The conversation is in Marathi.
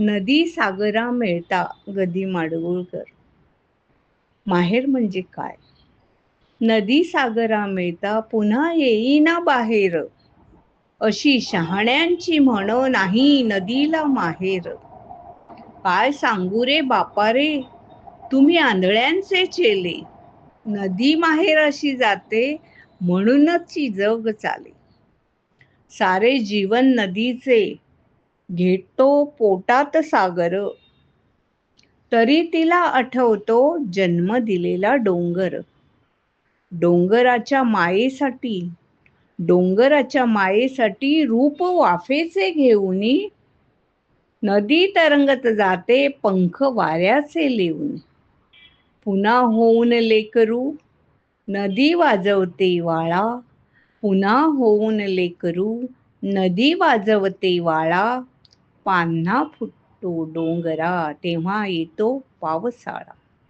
नदी सागरा मिळता गदी माडगुळकर. माहेर म्हणजे काय? नदी सागरा मिळता पुन्हा येईना बाहेर. अशी शहाण्यांची म्हण नाही नदीला माहेर. काय सांगू रे बापा रे तुम्ही आंधळ्यांचे चेले. नदी माहेर अशी जाते म्हणूनच ती जग चाले. सारे जीवन नदीचे घेतो पोटात सागर. तरी तिला आठवतो जन्म दिलेला डोंगर. डोंगराच्या मायेसाठी डोंगराच्या मायेसाठी रूप वाफेचे घेऊनी नदी तरंगत जाते पंख वाऱ्याचे लिहून. पुन्हा होऊन लेकरू नदी वाजवते वाळा. पुन्हा होऊन लेकरू नदी वाजवते वाळा. पान्हा फुटतो डोंगरा तेव्हा येतो पावसाळा.